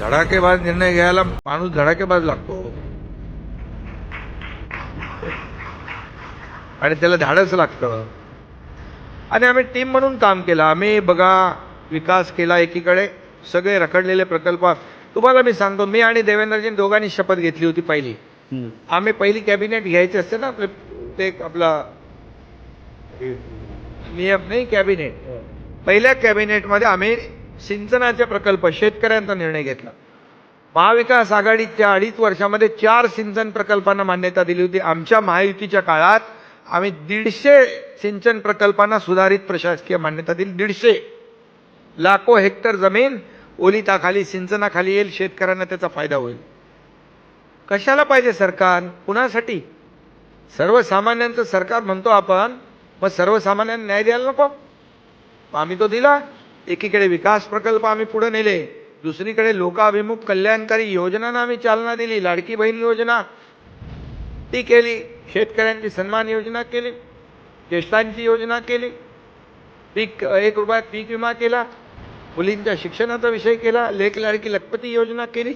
धडाकेबाज निर्णय घ्यायला माणूस धडाकेबाज लागतो। आणि त्याला धाडस लागतं। आणि आम्ही टीम म्हणून काम केलं आम्ही बघा विकास केला एकीकडे सगळे रखडलेले प्रकल्प तुम्हाला मी सांगतो मी आणि देवेंद्रजी दोघांनी शपथ घेतली होती पहिली. आम्ही पहिली कॅबिनेट घ्यायची असते ना आपले ते आपला नियम नाही कॅबिनेट. पहिल्या कॅबिनेटमध्ये आम्ही सिंचनाचे प्रकल्प शेतकऱ्यांचा निर्णय घेतला. महाविकास आघाडीच्या अडीच वर्षामध्ये चार सिंचन प्रकल्पांना मान्यता दिली होती. आमच्या महायुतीच्या काळात आम्ही दीडशे सिंचन प्रकल्पांना सुधारित प्रशासकीय मान्यता दिली. दीडशे. लाखो हेक्टर जमीन ओलिताखाली सिंचनाखाली येईल शेतकऱ्यांना त्याचा फायदा होईल. कशाला पाहिजे सरकार? कुणासाठी? सर्वसामान्यांचं सरकार म्हणतो आपण मग सर्वसामान्यांना न्याय द्यायला नको. आम्ही तो दिला. एकीकडे विकास प्रकल्प आम्ही पुढे नेले दुसरीकडे लोकाभिमुख कल्याणकारी योजनांना आम्ही चालना दिली लाडकी बहीण योजना ती केली शेतकऱ्यांची सन्मान योजना केली ज्येष्ठांची योजना केली पीक एक रुपयात पीक विमा केला मुलींच्या शिक्षणाचा विषय केला लेख लाडकी लखपती योजना केली.